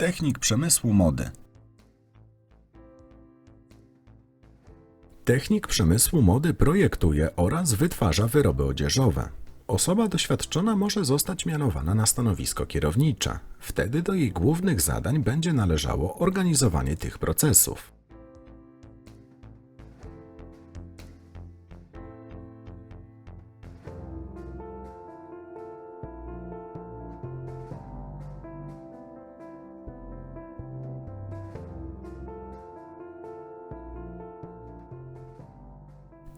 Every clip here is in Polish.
Technik przemysłu mody. Technik przemysłu mody projektuje oraz wytwarza wyroby odzieżowe. Osoba doświadczona może zostać mianowana na stanowisko kierownicze. Wtedy do jej głównych zadań będzie należało organizowanie tych procesów.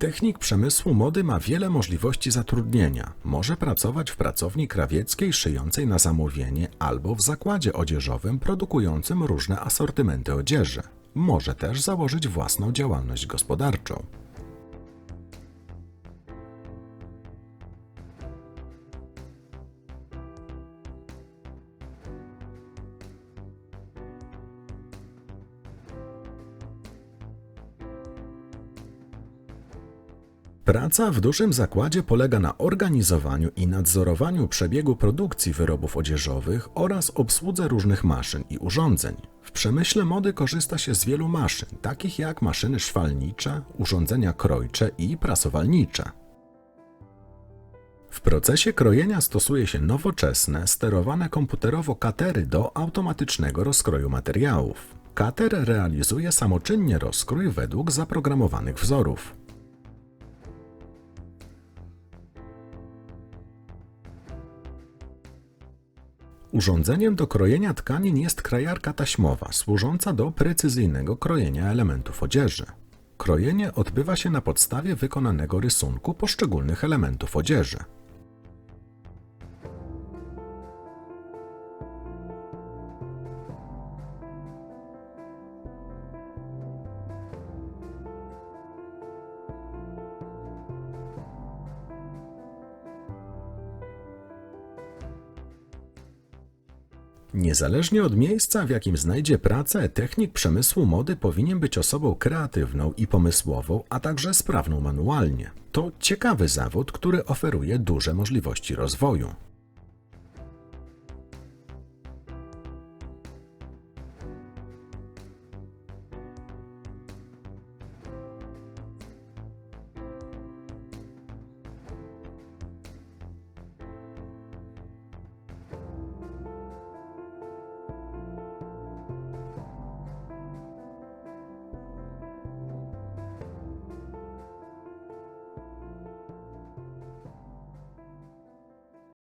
Technik przemysłu mody ma wiele możliwości zatrudnienia. Może pracować w pracowni krawieckiej szyjącej na zamówienie albo w zakładzie odzieżowym produkującym różne asortymenty odzieży. Może też założyć własną działalność gospodarczą. Praca w dużym zakładzie polega na organizowaniu i nadzorowaniu przebiegu produkcji wyrobów odzieżowych oraz obsłudze różnych maszyn i urządzeń. W przemyśle mody korzysta się z wielu maszyn, takich jak maszyny szwalnicze, urządzenia krojcze i prasowalnicze. W procesie krojenia stosuje się nowoczesne, sterowane komputerowo katery do automatycznego rozkroju materiałów. Kater realizuje samoczynnie rozkrój według zaprogramowanych wzorów. Urządzeniem do krojenia tkanin jest krajarka taśmowa, służąca do precyzyjnego krojenia elementów odzieży. Krojenie odbywa się na podstawie wykonanego rysunku poszczególnych elementów odzieży. Niezależnie od miejsca, w jakim znajdzie pracę, technik przemysłu mody powinien być osobą kreatywną i pomysłową, a także sprawną manualnie. To ciekawy zawód, który oferuje duże możliwości rozwoju.